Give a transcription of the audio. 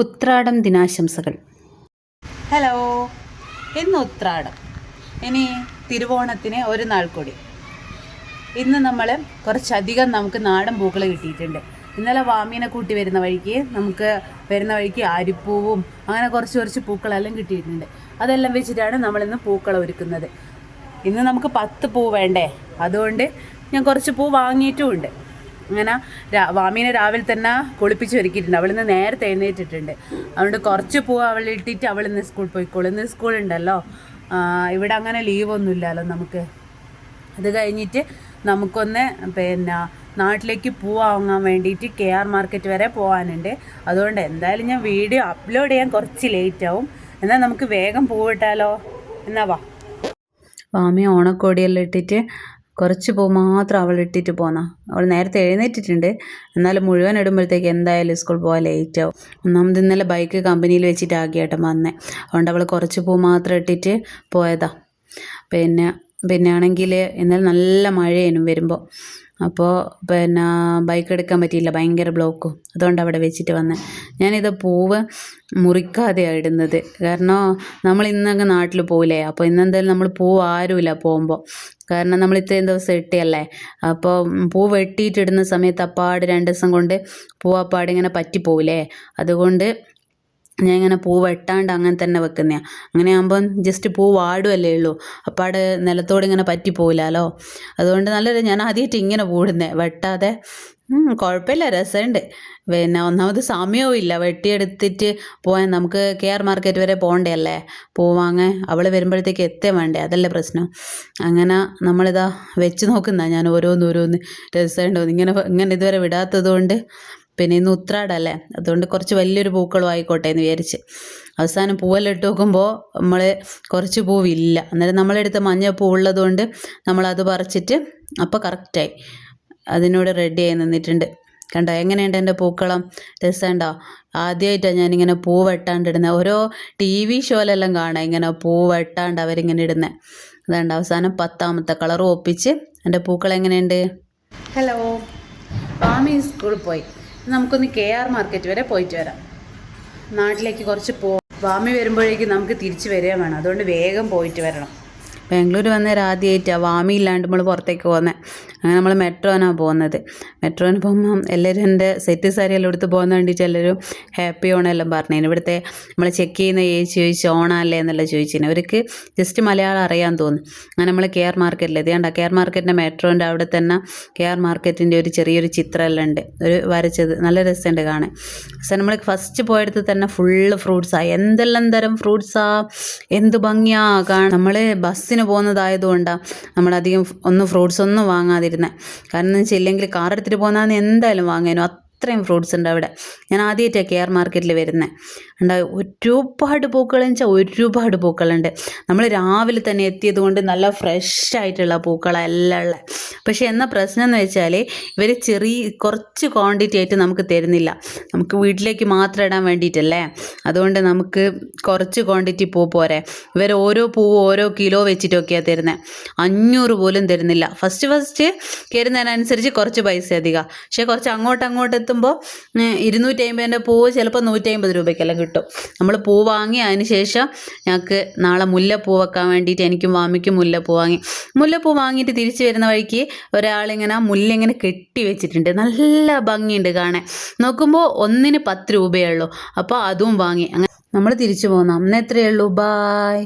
Uthradam ദിനാശംസകൾ. Hello ഇന്ന് ഉത്രാടം. ഇനി തിരുവോണത്തിന് ഒരു നാൾ കൂടി. ഇന്ന് നമ്മൾ കുറച്ചധികം നമുക്ക് നാടൻ പൂക്കൾ കിട്ടിയിട്ടുണ്ട്. ഇന്നലെ വാമീനെ കൂട്ടി വരുന്ന വഴിക്ക് നമുക്ക് വരുന്ന വഴിക്ക് അരിപ്പൂവും അങ്ങനെ കുറച്ച് കുറച്ച് പൂക്കളെല്ലാം കിട്ടിയിട്ടുണ്ട്. അതെല്ലാം വെച്ചിട്ടാണ് നമ്മളിന്ന് പൂക്കൾ ഒരുക്കുന്നത്. ഇന്ന് നമുക്ക് പത്ത് പൂ വേണ്ടേ? അതുകൊണ്ട് ഞാൻ കുറച്ച് പൂ വാങ്ങിയിട്ടുമുണ്ട് അങ്ങനെ വാമീനെ രാവിലെ തന്നെ കുളിപ്പിച്ച് ഒരുക്കിയിട്ടുണ്ട്. അവളിന്ന് നേരത്തെ എഴുന്നേറ്റിട്ടുണ്ട്. അതുകൊണ്ട് കുറച്ച് പൂ അവൾ ഇട്ടിട്ട് അവൾ ഇന്ന് സ്കൂളിൽ പോയിക്കോളും. ഇന്ന് സ്കൂളുണ്ടല്ലോ ഇവിടെ അങ്ങനെ ലീവൊന്നും ഇല്ലല്ലോ നമുക്ക്. അത് കഴിഞ്ഞിട്ട് നമുക്കൊന്ന് പിന്നെ നാട്ടിലേക്ക് പൂ വാങ്ങാൻ വേണ്ടിയിട്ട് കെ ആർ മാർക്കറ്റ് വരെ പോകാനുണ്ട് അതുകൊണ്ട് എന്തായാലും ഞാൻ വീഡിയോ അപ്ലോഡ് ചെയ്യാൻ കുറച്ച് ലേറ്റ് ആവും. എന്നാൽ നമുക്ക് വേഗം പൂവിട്ടാലോ എന്നാ വാ. വാമി ഓണക്കോടിയെല്ലാം ഇട്ടിട്ട് കുറച്ച് പൂ മാത്രം അവൾ ഇട്ടിട്ട് പോന്നാ. അവൾ നേരത്തെ എഴുന്നേറ്റിട്ടുണ്ട്. എന്നാലും മുഴുവൻ ഇടുമ്പോഴത്തേക്ക് എന്തായാലും സ്കൂൾ പോകാൻ ലേറ്റ് ആവും. ഒന്നാമത് ഇന്നലെ ബൈക്ക് കമ്പനിയിൽ വെച്ചിട്ട് ആക്കിയേട്ടൻ വന്നേ. അതുകൊണ്ട് അവൾ കുറച്ച് പൂ മാത്രം ഇട്ടിട്ട് പോയതാ. പിന്നെ പിന്നെ ആണെങ്കിൽ ഇന്നലെ നല്ല മഴയേനും വരുമ്പോൾ അപ്പോൾ പിന്നെ ബൈക്ക് എടുക്കാൻ പറ്റിയില്ല ഭയങ്കര ബ്ലോക്കും അതുകൊണ്ട് അവിടെ വെച്ചിട്ട് വന്നത് ഞാനിത് പൂവ് മുറിക്കാതെയാണ് ഇടുന്നത്. കാരണം നമ്മൾ ഇന്നങ്ങ് നാട്ടിൽ പോകില്ലേ അപ്പോൾ ഇന്നെന്തായാലും നമ്മൾ പൂ ആരുമില്ല പോകുമ്പോൾ കാരണം നമ്മൾ ഇത്രയും ദിവസം ഇട്ടിയല്ലേ? അപ്പോൾ പൂ വെട്ടിയിട്ടിടുന്ന സമയത്ത് അപ്പാട് രണ്ട് ദിവസം കൊണ്ട് പൂ അപ്പാട് ഇങ്ങനെ പറ്റിപ്പോവില്ലേ? അതുകൊണ്ട് ഞാൻ ഇങ്ങനെ പൂ വെട്ടാണ്ട് അങ്ങനെ തന്നെ വെക്കുന്നതാണ് അങ്ങനെ ആകുമ്പം ജസ്റ്റ് പൂ വാടുമല്ലേ ഉള്ളൂ. അപ്പം അവിടെ നിലത്തോട് ഇങ്ങനെ പറ്റിപ്പോവില്ലല്ലോ അതുകൊണ്ട് നല്ലൊരു ഞാൻ ആദ്യമായിട്ട് ഇങ്ങനെ പൂടുന്നത് വെട്ടാതെ കുഴപ്പമില്ല രസമുണ്ട്. പിന്നെ ഒന്നാമത് സമയവും ഇല്ല. വെട്ടിയെടുത്തിട്ട് പോകാൻ നമുക്ക് കെ ആർ മാർക്കറ്റ് വരെ പോകണ്ടേ അല്ലേ പൂ വാങ്ങാൻ അവൾ വരുമ്പോഴത്തേക്ക് എത്തേ വേണ്ടേ? അതല്ലേ പ്രശ്നം. അങ്ങനെ നമ്മളിതാ വെച്ച് നോക്കുന്ന ഞാൻ ഓരോന്ന് ഓരോന്ന്. രസമുണ്ടോ? ഇങ്ങനെ ഇങ്ങനെ ഇതുവരെ വിടാത്തത് കൊണ്ട് പിന്നെ ഇന്ന് ഉത്രാടല്ലേ? അതുകൊണ്ട് കുറച്ച് വലിയൊരു പൂക്കളും ആയിക്കോട്ടെ എന്ന് വിചാരിച്ച്. അവസാനം പൂവെല്ലാം ഇട്ട് നോക്കുമ്പോൾ നമ്മൾ കുറച്ച് പൂവില്ല. അന്നേരം നമ്മളെടുത്ത് മഞ്ഞപ്പൂ ഉള്ളതുകൊണ്ട് നമ്മളത് പറിച്ചിട്ട് അപ്പോൾ കറക്റ്റായി. അതിനോട് റെഡി ആയി നിന്നിട്ടുണ്ട്. കണ്ടോ? എങ്ങനെയുണ്ട് എന്റെ പൂക്കളം? രസമുണ്ടോ? ആദ്യമായിട്ടാണ് ഞാനിങ്ങനെ പൂ വെട്ടാണ്ട് ഇടുന്നത് ഓരോ ടി വി ഷോയിലെല്ലാം കാണാം ഇങ്ങനെ പൂ വെട്ടാണ്ട് അവരിങ്ങനെ ഇടുന്നത് അതുകൊണ്ട് അവസാനം പത്താമത്തെ കളർ ഒപ്പിച്ച് എന്റെ പൂക്കൾ എങ്ങനെയുണ്ട്? ഹലോ വാമി സ്കൂളിൽ പോയി. നമുക്കൊന്ന് കെ ആർ മാർക്കറ്റ് വരെ പോയിട്ട് വരാം. നാട്ടിലേക്ക് കുറച്ച് പോ വാമി വരുമ്പോഴേക്കും നമുക്ക് തിരിച്ച് വരിക വേണം. അതുകൊണ്ട് വേഗം പോയിട്ട് വരണം. ബാംഗ്ലൂർ വന്നേരം ആദ്യമായിട്ടാണ് വാമി ഇല്ലാണ്ട് നമ്മൾ പുറത്തേക്ക് പോകുന്നത് അങ്ങനെ നമ്മൾ മെട്രോനാണ് പോകുന്നത്. മെട്രോന് പോകുമ്പം എല്ലാവരും എന്റെ സെറ്റ് സാരി എല്ലാം എടുത്ത് പോകുന്ന വേണ്ടിയിട്ട് എല്ലാവരും ഹാപ്പി ഓണെല്ലാം പറഞ്ഞു. ഇവിടുത്തെ നമ്മൾ ചെക്ക് ചെയ്യുന്ന ഏജ് ചോദിച്ചു ഓണല്ലേ എന്നെല്ലാം ചോദിച്ചിന്. അവർക്ക് ജസ്റ്റ് മലയാളം അറിയാൻ തോന്നി. അങ്ങനെ നമ്മൾ കെ ആർ മാർക്കറ്റിൽ എത്തിയാണ്ട ആർ മാർക്കറ്റിന്റെ മെട്രോന്റെ അവിടെ തന്നെ കെ ആർ മാർക്കറ്റിന്റെ ഒരു ചെറിയൊരു ചിത്രമെല്ലാം ഉണ്ട്. ഒരു വരച്ചത് നല്ല രസമുണ്ട് കാണാൻ. പക്ഷേ നമ്മൾ ഫസ്റ്റ് പോയടുത്ത് തന്നെ ഫുള്ള് ഫ്രൂട്ട്സാണ് എന്തെല്ലാം തരം ഫ്രൂട്ട്സാ എന്ത് ഭംഗിയാ കാണാൻ. നമ്മൾ ബസ്സിന് പോകുന്നതായതുകൊണ്ടാണ് നമ്മളധികം ഒന്നും ഫ്രൂട്ട്സ് ഒന്നും വാങ്ങാതിരുന്നത് കാരണം എന്ന് വെച്ചാൽ ഇല്ലെങ്കിൽ കാർ എടുത്തിട്ട് പോകുന്നതെന്ന് എന്തായാലും വാങ്ങാനും. അത്രയും ഫ്രൂട്ട്സ് ഉണ്ട് അവിടെ. ഞാൻ ആദ്യമായിട്ടാണ് കെ ആർ മാർക്കറ്റിൽ വരുന്നത് ഉണ്ടാവും ഒരുപാട് പൂക്കൾ വെച്ചാൽ ഒരുപാട് പൂക്കളുണ്ട്. നമ്മൾ രാവിലെ തന്നെ എത്തിയത് കൊണ്ട് നല്ല ഫ്രഷ് ആയിട്ടുള്ള പൂക്കളെല്ലാം ഉള്ളത് പക്ഷേ എന്നാ പ്രശ്നം എന്ന് വെച്ചാൽ ഇവർ ചെറിയ കുറച്ച് ക്വാണ്ടിറ്റി ആയിട്ട് നമുക്ക് തരുന്നില്ല. നമുക്ക് വീട്ടിലേക്ക് മാത്രം ഇടാൻ വേണ്ടിയിട്ടല്ലേ? അതുകൊണ്ട് നമുക്ക് കുറച്ച് ക്വാണ്ടിറ്റി പൂ പോരെ. ഇവർ ഓരോ പൂവ് ഓരോ കിലോ വെച്ചിട്ടൊക്കെയാണ് തരുന്നത് അഞ്ഞൂറ് പോലും തരുന്നില്ല. ഫസ്റ്റ് ഫസ്റ്റ് കയറുന്നതിനനുസരിച്ച് കുറച്ച് പൈസ അധികം. പക്ഷേ കുറച്ച് അങ്ങോട്ട് അങ്ങോട്ട് എത്തുമ്പോൾ ഇരുന്നൂറ്റി അമ്പതിന്റെ പൂവ് ചിലപ്പോൾ നൂറ്റി അമ്പത് രൂപയ്ക്കെല്ലാം കിട്ടും. നമ്മൾ പൂ വാങ്ങി അതിന് ശേഷം ഞങ്ങൾക്ക് നാളെ മുല്ലപ്പൂ വെക്കാൻ വേണ്ടിയിട്ട് എനിക്കും വാമിക്കും മുല്ലപ്പൂ വാങ്ങി. മുല്ലപ്പൂ വാങ്ങിയിട്ട് തിരിച്ചു വരുന്ന വഴിക്ക് ഒരാളിങ്ങനെ മുല്ല ഇങ്ങനെ കെട്ടി വെച്ചിട്ടുണ്ട്. നല്ല ഭംഗിയുണ്ട് കാണാൻ. നോക്കുമ്പോൾ ഒന്നിന് പത്ത് രൂപയേ ഉള്ളൂ. അപ്പോൾ അതും വാങ്ങി. അങ്ങനെ നമ്മൾ തിരിച്ചു പോകുന്നു അന്ന് എത്രയേ ഉള്ളൂ? ബായ്.